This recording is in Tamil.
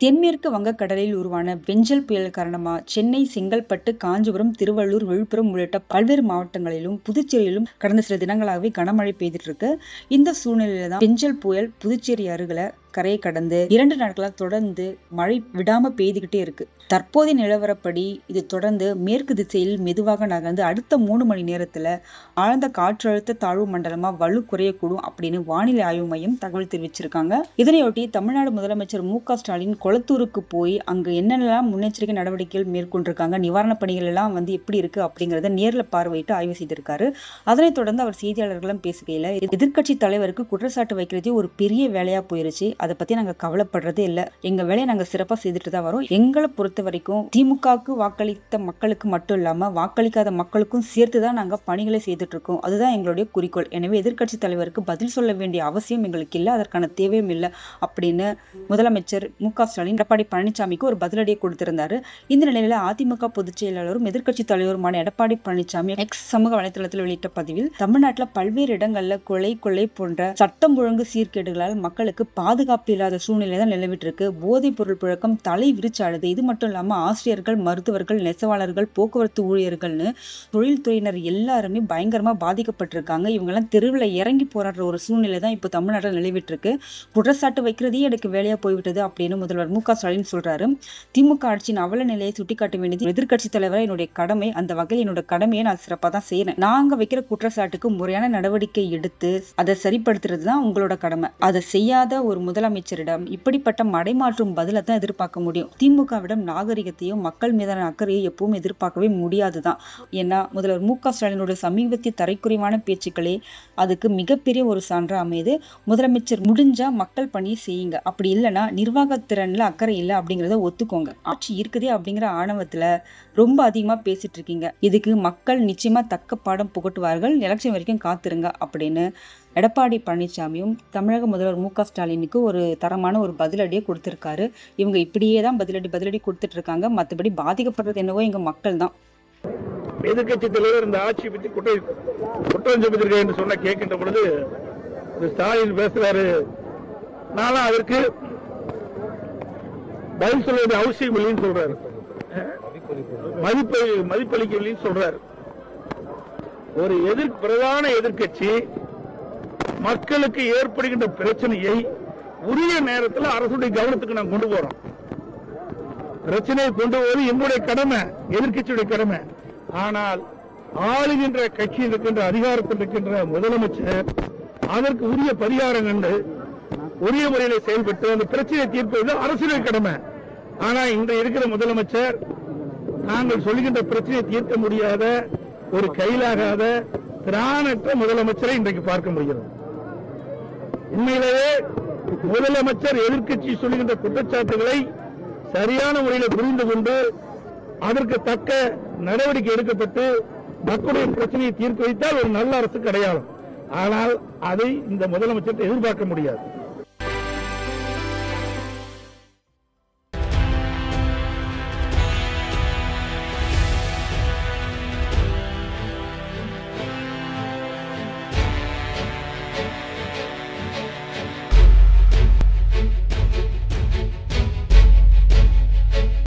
தென்மேற்கு வங்கக்கடலில் உருவான வெஞ்சல் புயல் காரணமா சென்னை, செங்கல்பட்டு, காஞ்சிபுரம், திருவள்ளூர், விழுப்புரம் உள்ளிட்ட பல்வேறு மாவட்டங்களிலும், புதுச்சேரியிலும் கடந்த சில தினங்களாகவே கனமழை பெய்துட்டு இருக்கு. இந்த சூழ்நிலையில தான் வெஞ்சல் புயல் புதுச்சேரி அருகில் கரையை கடந்து இரண்டு நாட்களாக தொடர்ந்து மழை விடாம பெய்துகிட்டே இருக்கு. தற்போதைய நிலவரப்படி இது தொடர்ந்து மேற்கு திசையில் மெதுவாக நகர்ந்து அடுத்த மூணு மணி நேரத்துல ஆழ்ந்த காற்றழுத்த தாழ்வு மண்டலமா வலு குறையக்கூடும் அப்படின்னு வானிலை ஆய்வு மையம் தகவல் தெரிவிச்சிருக்காங்க. இதனையொட்டி தமிழ்நாடு முதலமைச்சர் மு. க. ஸ்டாலின் கொளத்தூருக்கு போய் அங்கு என்னென்னலாம் முன்னெச்சரிக்கை நடவடிக்கைகள் மேற்கொண்டிருக்காங்க, நிவாரணப் பணிகள் எல்லாம் வந்து எப்படி இருக்கு அப்படிங்கறத நேரில் பார்வையிட்டு ஆய்வு செய்திருக்காரு. அதனைத் தொடர்ந்து அவர் செய்தியாளர்களும் பேசுகையில் எதிர்க்கட்சி தலைவருக்கு குற்றச்சாட்டு வைக்கிறதே ஒரு பெரிய வேலையா போயிருச்சு. அதை பத்தி நாங்க கவலைப்படுறதே இல்லை எங்க வேலையை நாங்க சிறப்பா செய்துட்டு தான் வரோம். எங்களை பொறுத்த வரைக்கும் திமுகவுக்கு வாக்களித்த மக்களுக்கு மட்டும் இல்லாம வாக்களிக்காத மக்களுக்கும் சேர்த்து தான் நாங்க பணிகளை செய்துட்டு இருக்கோம். அதுதான் எங்களுடைய குறிக்கோள். எனவே எதிர்க்கட்சி தலைவருக்கு பதில் சொல்ல வேண்டிய அவசியம் எங்களுக்கு இல்லை அதற்கான தேவையும் இல்லை அப்படின்னு முதலமைச்சர் மு. க. ஸ்டாலின் எடப்பாடி பழனிசாமிக்கு ஒரு பதிலடியை கொடுத்திருந்தாரு. இந்த நிலையில அதிமுக பொதுச் செயலாளரும் எதிர்க்கட்சி தலைவருமான எடப்பாடி பழனிசாமி எக்ஸ் சமூக வலைதளத்தில் வெளியிட்ட பதிவில் தமிழ்நாட்டில் பல்வேறு இடங்களில் கொலை, கொள்ளை போன்ற சட்டம் ஒழுங்கு சீர்கேடுகளால் மக்களுக்கு பாதுகாப்பு இல்லாத சூழ்நிலை தான் நிலவிட்டிருக்கு போதைப் பொருள் புழக்கம் தலை விரிச்சாடுது. இது மட்டும் இல்லாமல் ஆசிரியர்கள், மருத்துவர்கள், நெசவாளர்கள், போக்குவரத்து ஊழியர்கள்னு தொழில்துறையினர் எல்லாருமே பயங்கரமாக பாதிக்கப்பட்டிருக்காங்க. இவங்கெல்லாம் தெருவில் இறங்கி போராடுற ஒரு சூழ்நிலை தான் இப்போ தமிழ்நாட்டில் நிலவிட்டிருக்கு குற்றச்சாட்டு வைக்கிறதே எனக்கு வேலையாக போய்விட்டது அப்படின்னு முதல்வர் மு. க. ஸ்டாலின் சொல்கிறாரு திமுக ஆட்சியின் அவல நிலையை சுட்டிக்காட்ட வேண்டியது எதிர்க்கட்சி தலைவராக என்னுடைய கடமை. அந்த வகையில் என்னோட கடமையை நான் சிறப்பாக தான் செய்யறேன். நாங்கள் வைக்கிற குற்றச்சாட்டுக்கு முறையான நடவடிக்கை எடுத்து அதை சரிப்படுத்துறது தான் உங்களோட கடமை. அதை செய்யாத ஒரு முதலமைச்சரிடம் இப்படிப்பட்ட மடைமாற்றும் பதிலை தான் எதிர்பார்க்க முடியும். திமுகவிடம் நாகரிகத்தையும் மக்கள் மீதான அக்கறையும் எப்பவும் எதிர்பார்க்கவே முடியாது தான். ஏன்னா முதல்வர் மு. க. ஸ்டாலினுடைய சமீபத்திய தரைக்குறைவான பேச்சுக்களே அதுக்கு மிகப்பெரிய ஒரு சான்றாக அமையுது. முதலமைச்சர் முடிஞ்சா மக்கள் பணியை செய்யுங்க. அப்படி இல்லைன்னா நிர்வாகத்திறன்ல அக்கறை இல்லை அப்படிங்கிறத ஒத்துக்கோங்க. ஆட்சி இருக்குதே அப்படிங்கிற ஆணவத்துல ரொம்ப அதிகமா பேசிட்டு இருக்கீங்க. இதுக்கு மக்கள் நிச்சயமா தக்க பாடம் புகட்டுவார்கள். எலெக்ஷன் வரைக்கும் காத்திருங்க அப்படின்னு எடப்பாடி பழனிசாமியும் தமிழக முதல்வர் மு. க. ஸ்டாலினுக்கு ஒரு தரமான ஒரு பதிலடியை கொடுத்திருக்காரு. இவங்க இப்படியே தான் பதிலடி பதிலடி கொடுத்துட்டு இருக்காங்க. மத்தபடி பாதிக்கப்படுறது என்னவோ எங்கள் மக்கள் தான். எதிர்கட்சி தலைவர் இந்த ஆட்சியை பற்றி குற்றம் குற்றம் சுமத்திருக்க என்று சொன்ன கேட்கின்ற பொழுது திரு ஸ்டாலின் பேசுறாரு நானும் அதற்கு பதில் சொல்ல வேண்டிய அவசியம் இல்லைன்னு சொல்றாரு மதிப்பு மதிப்பளிக்கவில்லைன்னு சொல்றாரு ஒரு எதிர் பிரதான எதிர்க்கட்சி மக்களுக்கு ஏற்படுகின்ற பிரச்சனையை உரிய நேரத்தில் அரசுடைய கவனத்துக்கு நான் கொண்டு போறோம். பிரச்சனையை கொண்டு போவது எங்களுடைய கடமை எதிர்க்கட்சியுடைய கடமை. ஆனால் ஆளுகின்ற கட்சி இருக்கின்ற அதிகாரத்தில் இருக்கின்ற முதலமைச்சர் அதற்கு உரிய பரிகாரம் கண்டு உரிய முறையில் செயல்பட்டு அந்த பிரச்சனையை தீர்ப்பது அரசுடைய கடமை. ஆனா இன்று இருக்கிற முதலமைச்சர் நாங்கள் சொல்லுகின்ற பிரச்சனையை தீர்க்க முடியாத ஒரு கையிலாகாத திராணற்ற முதலமைச்சரை இன்றைக்கு பார்க்க முடிகிறது. உண்மையிலேயே முதலமைச்சர் எதிர்க்கட்சி சொல்லுகின்ற குற்றச்சாட்டுகளை சரியான முறையில் புரிந்து கொண்டு அதற்கு தக்க நடவடிக்கை எடுக்கப்பட்டு மக்களுடைய பிரச்சனையை தீர்க்க வைத்தால் ஒரு நல்ல அரசுக்கு அடையாளம் ஆனால் அதை இந்த முதலமைச்சர் எதிர்பார்க்க முடியாது.